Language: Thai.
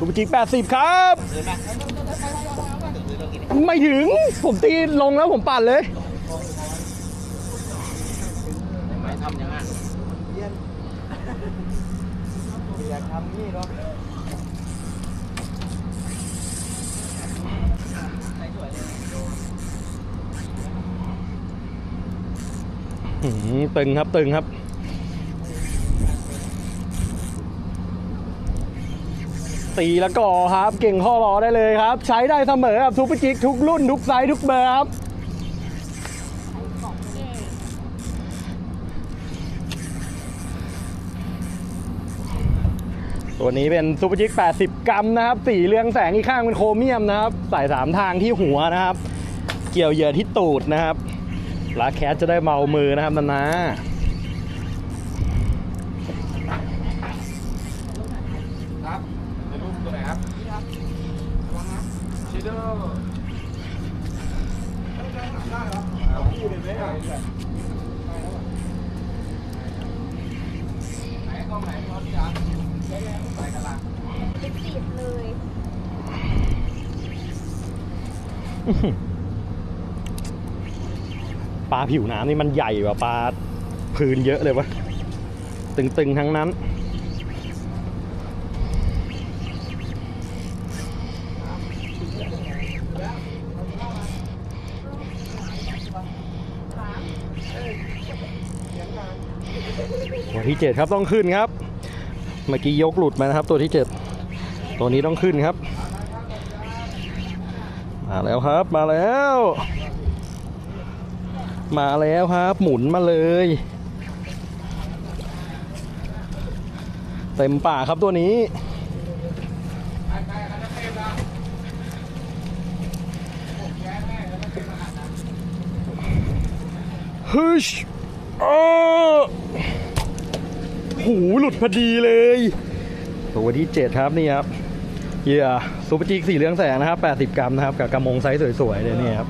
ซูเปอร์จิก80 ครับ ไม่ถึง ผมตีลงแล้วผมปั่นเลยไม่ทำย่างนั้นอยากทำนี่หืมตึงครับ ตึงครับ ตีแล้วก่อครับ เก่งข้อรอได้เลยครับ ใช้ได้เสมอครับทุกปจิกทุกรุ่นทุกไซส์ทุกเบอร์ครับตัวนี้เป็นซูเปอร์จิก 80 กรัมนะครับ สีเรืองแสงอีกข้างเป็นโครเมียมนะครับใส่สามทางที่หัวนะครับ เกี่ยวเหยื่อที่ตูดนะครับลาแคสจะได้เมามือนะครับนานา ครับในรูปตัวไหนครับชิโดเอาคู่เลยไหมอะไหนกล้องไหนรถที่อะใช้ แรงไปกันละเป็นติดเลยปลาผิวน้ำนี่มันใหญ่กว่าปลาพื้นเยอะเลยวะตึงๆทั้งนั้น ตัวที่เจ็ดครับต้องขึ้นครับ เมื่อกี้ยกหลุดมานะครับ ตัวที่เจ็ดตัวนี้ต้องขึ้นครับ มาแล้วครับมาแล้ว มาแล้วครับหมุนมาเลยเต็มป่าครับตัวนี้ฮึชอ้อ หูหลุดพอดีเลยตัวที่ 7 ครับนี่ครับเหยื่อซูเปอร์จีกสีเหลืองแสงนะครับ 80 กรัมนะครับ กับกระมงไซส์สวยๆเลยนี่ครับ